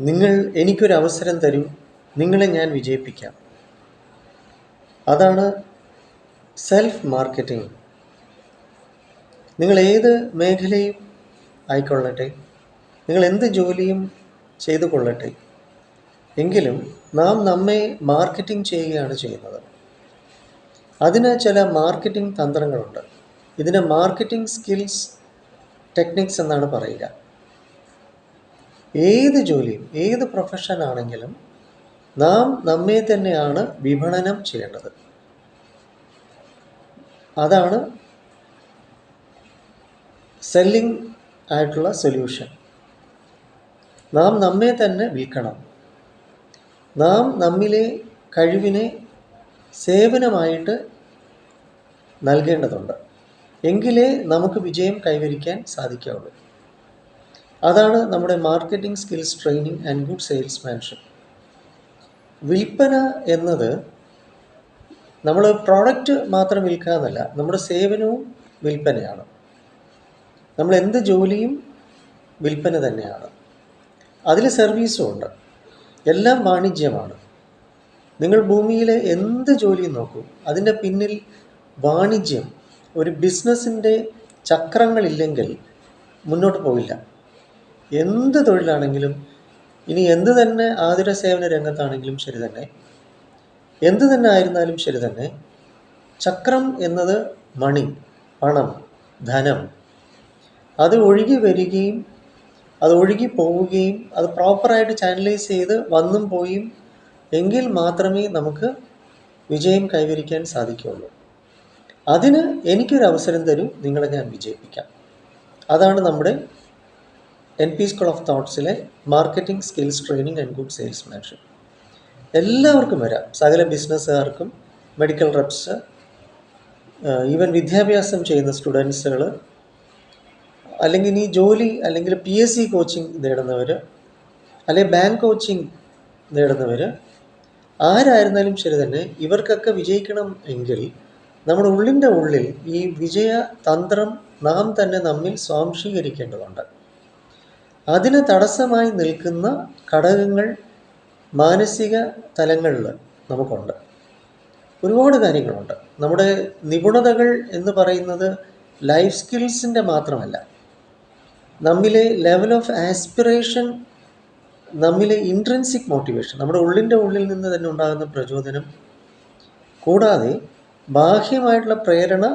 നിങ്ങൾ എനിക്കൊരു അവസരം തരൂ. നിങ്ങളെ ഞാൻ വിജയിപ്പിക്കാം. അതാണ് സെൽഫ് മാർക്കറ്റിംഗ് നിങ്ങൾ ഏത് മേഖലയും ആയിക്കൊള്ളട്ടെ? നിങ്ങൾ എന്ത് ജോലിയും ചെയ്തു കൊള്ളട്ടെ എങ്കിലും നാം നമ്മെ മാർക്കറ്റിംഗ് ചെയ്യുകയാണ് ചെയ്യുന്നത്. അതിന് ചില മാർക്കറ്റിംഗ് തന്ത്രങ്ങളുണ്ട്. ഇതിന് മാർക്കറ്റിംഗ് സ്കിൽസ് ടെക്നിക്സ് എന്നാണ് പറയുക. ഏത് ജോലിയും ഏത് പ്രൊഫഷൻ ആണെങ്കിലും നാം നമ്മെ തന്നെയാണ് വിപണനം ചെയ്യേണ്ടത്. അതാണ് സെല്ലിംഗ് ആയിട്ടുള്ള സൊല്യൂഷൻ നാം നമ്മെ തന്നെ വിൽക്കണം. നാം നമ്മിലെ കഴിവിനെ സേവനമായിട്ട് നൽകേണ്ടതുണ്ട്. എങ്കിലേ നമുക്ക് വിജയം കൈവരിക്കാൻ സാധിക്കാവുള്ളൂ. അതാണ് നമ്മുടെ marketing skills training and good salesmanship വിൽപ്പന എന്നത് നമ്മൾ പ്രോഡക്റ്റ് മാത്രം വിൽക്കുക എന്നല്ല നമ്മുടെ സേവനവും വിൽപ്പനയാണ്. നമ്മൾ എന്ത് ജോലിയും വിൽപ്പന തന്നെയാണ്. അതിൽ സർവീസും ഉണ്ട്. എല്ലാം വാണിജ്യമാണ്. നിങ്ങൾ ഭൂമിയിലെ എന്ത് ജോലിയും നോക്കൂ അതിന്റെ പിന്നിൽ വാണിജ്യം ഒരു ബിസിനസ്സിന്റെ ചക്രങ്ങളില്ലെങ്കിൽ മുന്നോട്ട് പോവില്ല. എന്ത് തൊഴിലാണെങ്കിലും ഇനി എന്ത് തന്നെ ആതുര സേവന രംഗത്താണെങ്കിലും ശരി തന്നെ. എന്ത് തന്നെ ആയിരുന്നാലും ശരി തന്നെ. ചക്രം എന്നത് മണി പണം ധനം. അത് ഒഴുകി വരികയും അത് ഒഴുകി പോവുകയും അത് പ്രോപ്പറായിട്ട് ചാനലൈസ് ചെയ്ത് വന്നും പോയും എങ്കിൽ മാത്രമേ നമുക്ക് വിജയം കൈവരിക്കാൻ സാധിക്കുകയുള്ളൂ. അതിന് എനിക്കൊരു അവസരം തരും നിങ്ങളെ ഞാൻ വിജയിപ്പിക്കാം. അതാണ് നമ്മുടെ N P school of തോട്ട്സിലെ marketing skills training and good sales salesmanship എല്ലാവർക്കും വരാം. സകല ബിസിനസ്സുകാർക്കും മെഡിക്കൽ റെപ്സ് ഈവൻ വിദ്യാഭ്യാസം ചെയ്യുന്ന സ്റ്റുഡൻസുകൾ അല്ലെങ്കിൽ ഈ ജോലി അല്ലെങ്കിൽ പി എസ് സി കോച്ചിങ് നേടുന്നവർ അല്ലെങ്കിൽ ബാങ്ക് കോച്ചിങ് നേടുന്നവർ ആരായിരുന്നാലും ശരി തന്നെ ഇവർക്കൊക്കെ വിജയിക്കണം എങ്കിൽ നമ്മുടെ ഉള്ളിന്റെ ഉള്ളിൽ ഈ വിജയ തന്ത്രം നാം തന്നെ നമ്മിൽ സ്വാംശീകരിക്കേണ്ടതുണ്ട്. അതിന് തടസ്സമായി നിൽക്കുന്ന ഘടകങ്ങൾ മാനസിക തലങ്ങളിൽ നമുക്കുണ്ട്. ഒരുപാട് കാര്യങ്ങളുണ്ട്. നമ്മുടെ നിപുണതകൾ എന്ന് പറയുന്നത് ലൈഫ് സ്കിൽസിന്റെ മാത്രമല്ല. നമ്മിലെ ലെവൽ ഓഫ് ആസ്പിറേഷൻ നമ്മിലെ ഇൻട്രൻസിക് മോട്ടിവേഷൻ നമ്മുടെ ഉള്ളിന്റെ ഉള്ളിൽ നിന്ന് തന്നെ ഉണ്ടാകുന്ന പ്രചോദനം കൂടാതെ ബാഹ്യമായിട്ടുള്ള പ്രേരണ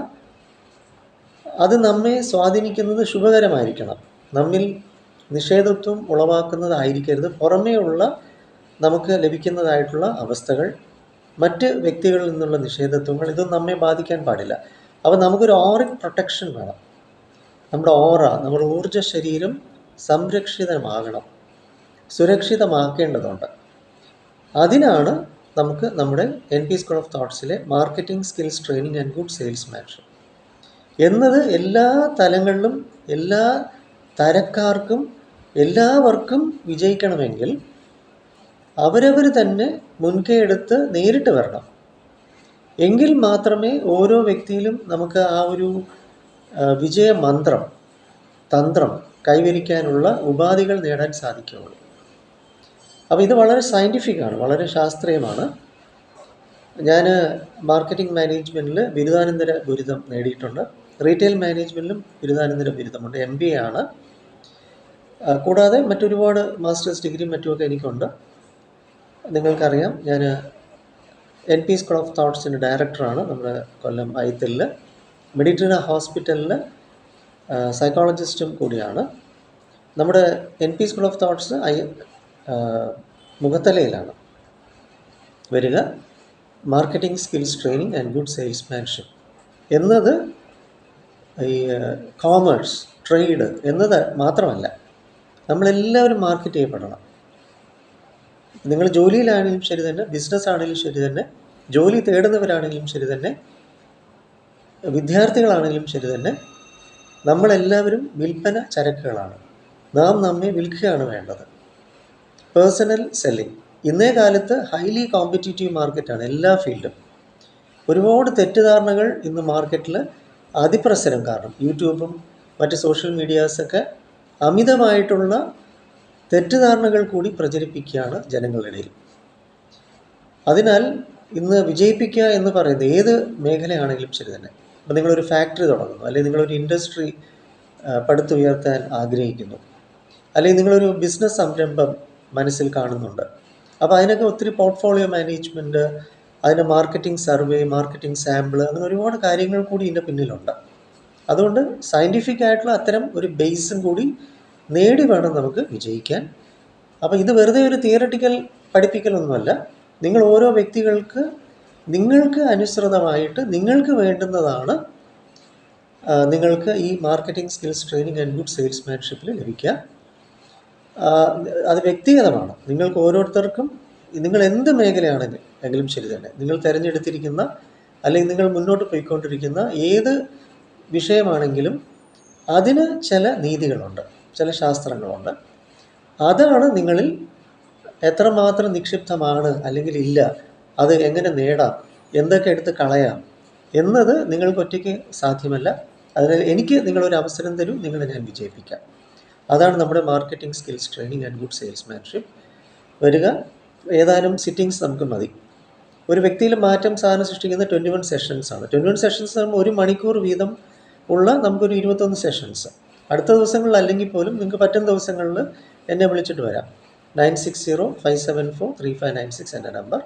അത് നമ്മെ സ്വാധീനിക്കുന്നത് ശുഭകരമായിരിക്കണം. നമ്മിൽ നിഷേധത്വം ഉളവാക്കുന്നതായിരിക്കരുത്. പുറമേയുള്ള നമുക്ക് ലഭിക്കുന്നതായിട്ടുള്ള അവസ്ഥകൾ മറ്റ് വ്യക്തികളിൽ നിന്നുള്ള നിഷേധത്വങ്ങൾ ഇതൊന്നും നമ്മെ ബാധിക്കാൻ പാടില്ല. അപ്പോൾ നമുക്കൊരു ഓറിക് പ്രൊട്ടക്ഷൻ വേണം. നമ്മുടെ ഓറ നമ്മുടെ ഊർജ ശരീരം സംരക്ഷിതമാകണം സുരക്ഷിതമാക്കേണ്ടതുണ്ട്. അതിനാണ് നമുക്ക് നമ്മുടെ N P school of തോട്ട്സിലെ marketing skills training and good salesmanship എന്നത് എല്ലാ തലങ്ങളിലും എല്ലാ തരക്കാർക്കും എല്ലാവർക്കും വിജയിക്കണമെങ്കിൽ അവരവർ തന്നെ മുൻകൈ നേരിട്ട് വരണം. എങ്കിൽ മാത്രമേ ഓരോ വ്യക്തിയിലും നമുക്ക് ആ ഒരു വിജയമന്ത്രം തന്ത്രം കൈവരിക്കാനുള്ള ഉപാധികൾ നേടാൻ സാധിക്കുകയുള്ളൂ. അപ്പോൾ ഇത് വളരെ സയന്റിഫിക് ആണ് വളരെ ശാസ്ത്രീയമാണ്. ഞാൻ മാർക്കറ്റിംഗ് മാനേജ്മെന്റിൽ ബിരുദാനന്തര ബിരുദം നേടിയിട്ടുണ്ട്. റീറ്റെയിൽ മാനേജ്മെന്റിലും ബിരുദാനന്തര ബിരുദമുണ്ട് എം ബി എ ആണ്. കൂടാതെ മറ്റൊരുപാട് മാസ്റ്റേഴ്സ് ഡിഗ്രിയും മറ്റുമൊക്കെ എനിക്കുണ്ട്. നിങ്ങൾക്കറിയാം ഞാൻ എൻ പി സ്കൂൾ ഓഫ് തോട്ട്സിന്റെ ഡയറക്ടറാണ് നമ്മുടെ കൊല്ലം ഐത്തലിൽ മെഡിറ്ററേനിയൻ ഹോസ്പിറ്റലിൽ സൈക്കോളജിസ്റ്റും കൂടിയാണ്. നമ്മുടെ N P school of thoughts I മുഖത്തലയിലാണ് വരിക. Marketing skills training and good salesmanship എന്നത് ഈ കോമേഴ്സ് ട്രേഡ് എന്നത് മാത്രമല്ല നമ്മളെല്ലാവരും മാർക്കറ്റ് ചെയ്യപ്പെടണം. നിങ്ങൾ ജോലിയിലാണെങ്കിലും ശരി തന്നെ ബിസിനസ് ആണെങ്കിലും ശരി തന്നെ ജോലി തേടുന്നവരാണെങ്കിലും ശരി തന്നെ വിദ്യാർത്ഥികളാണെങ്കിലും ശരി തന്നെ നമ്മളെല്ലാവരും വിൽപ്പന ചരക്കുകളാണ്. നാം നമ്മെ വിൽക്കുകയാണ് വേണ്ടത്. പേഴ്സണൽ സെല്ലിംഗ് ഇന്നേ കാലത്ത് ഹൈലി കോമ്പറ്റീറ്റീവ് മാർക്കറ്റാണ് എല്ലാ ഫീൽഡും ഒരുപാട് തെറ്റിദ്ധാരണകൾ ഇന്ന് മാർക്കറ്റിൽ അതിപ്രസരം കാരണം. യൂട്യൂബും മറ്റ് സോഷ്യൽ മീഡിയാസൊക്കെ അമിതമായിട്ടുള്ള തെറ്റിദ്ധാരണകൾ കൂടി പ്രചരിപ്പിക്കുകയാണ് ജനങ്ങളിടയിൽ അതിനാൽ ഇന്ന് വിജയിപ്പിക്കുക എന്ന് പറയുന്നത് ഏത് മേഖലയാണെങ്കിലും ശരി തന്നെ. ഇപ്പം നിങ്ങളൊരു ഫാക്ടറി തുടങ്ങുന്നു അല്ലെങ്കിൽ നിങ്ങളൊരു ഇൻഡസ്ട്രി പടുത്തുയർത്താൻ ആഗ്രഹിക്കുന്നു അല്ലെങ്കിൽ നിങ്ങളൊരു ബിസിനസ് സംരംഭം മനസ്സിൽ കാണുന്നുണ്ട്. അപ്പോൾ അതിനൊക്കെ ഒത്തിരി പോർട്ട്ഫോളിയോ മാനേജ്മെന്റ് അതിന്റെ മാർക്കറ്റിംഗ് സർവേ മാർക്കറ്റിംഗ് സാമ്പിൾ അങ്ങനെ ഒരുപാട് കാര്യങ്ങൾ കൂടി ഇതിന്റെ പിന്നിലുണ്ട്. അതുകൊണ്ട് സയന്റിഫിക് ആയിട്ടുള്ള അത്തരം ഒരു ബേസും കൂടി നേടി വേണം നമുക്ക് വിജയിക്കാൻ. അപ്പോൾ ഇത് വെറുതെ ഒരു തിയറട്ടിക്കൽ പഠിപ്പിക്കലൊന്നുമല്ല. നിങ്ങൾ ഓരോ വ്യക്തികൾക്ക് നിങ്ങൾക്ക് അനുസൃതമായിട്ട് നിങ്ങൾക്ക് വേണ്ടുന്നതാണ് നിങ്ങൾക്ക് ഈ marketing skills training and good സെയിൽസ്മാൻഷിപ്പിൽ ലഭിക്കുക. അത് വ്യക്തിഗതമാണ്. നിങ്ങൾക്ക് ഓരോരുത്തർക്കും നിങ്ങൾ എന്ത് മേഖലയാണെങ്കിലും ശരി തന്നെ. നിങ്ങൾ തിരഞ്ഞെടുത്തിരിക്കുന്ന അല്ലെങ്കിൽ നിങ്ങൾ മുന്നോട്ട് പോയിക്കൊണ്ടിരിക്കുന്ന ഏത് വിഷയമാണെങ്കിലും അതിന് ചില നീതികളുണ്ട്. ചില ശാസ്ത്രങ്ങളുണ്ട്. അതാണ് നിങ്ങളിൽ എത്രമാത്രം നിക്ഷിപ്തമാണ് അല്ലെങ്കിൽ ഇല്ല അത് എങ്ങനെ നേടാം എന്തൊക്കെ എടുത്ത് കളയാം എന്നത് നിങ്ങൾക്ക് ഒറ്റയ്ക്ക് സാധ്യമല്ല. അതിനാൽ എനിക്ക് നിങ്ങളൊരു അവസരം തരൂ നിങ്ങളെ ഞാൻ വിജയിപ്പിക്കാം. അതാണ് നമ്മുടെ marketing skills training and good salesmanship വരിക ഏതാനും സിറ്റിങ്സ് നമുക്ക് മതി. ഒരു വ്യക്തിയിൽ മാറ്റം സാധനം സൃഷ്ടിക്കുന്ന ട്വന്റി വൺ സെഷൻസാണ് ട്വന്റി വൺ സെഷൻസ് ഒരു മണിക്കൂർ വീതം ഉള്ള നമുക്കൊരു ഇരുപത്തൊന്ന് സെഷൻസ് അടുത്ത ദിവസങ്ങളിൽ അല്ലെങ്കിൽ പോലും നിങ്ങൾക്ക് പറ്റുന്ന ദിവസങ്ങളിൽ എന്നെ വിളിച്ചിട്ട് വരാം. Nine six zero five seven four three five nine six എന്റെ നമ്പർ.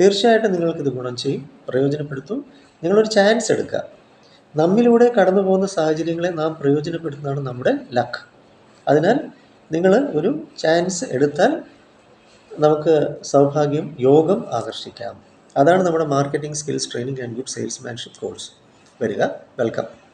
തീർച്ചയായിട്ടും നിങ്ങൾക്കിത് ഗുണം ചെയ്യും പ്രയോജനപ്പെടുത്തും. നിങ്ങളൊരു ചാൻസ് എടുക്കുക. നമ്മിലൂടെ കടന്നു പോകുന്ന സാഹചര്യങ്ങളെ നാം പ്രയോജനപ്പെടുത്തുന്നതാണ് നമ്മുടെ ലക്ക് അതിനാൽ നിങ്ങൾ ഒരു ചാൻസ് എടുത്താൽ നമുക്ക് സൗഭാഗ്യം യോഗം ആകർഷിക്കാം. അതാണ് നമ്മുടെ marketing skills training and good salesmanship course വരിക. വെൽക്കം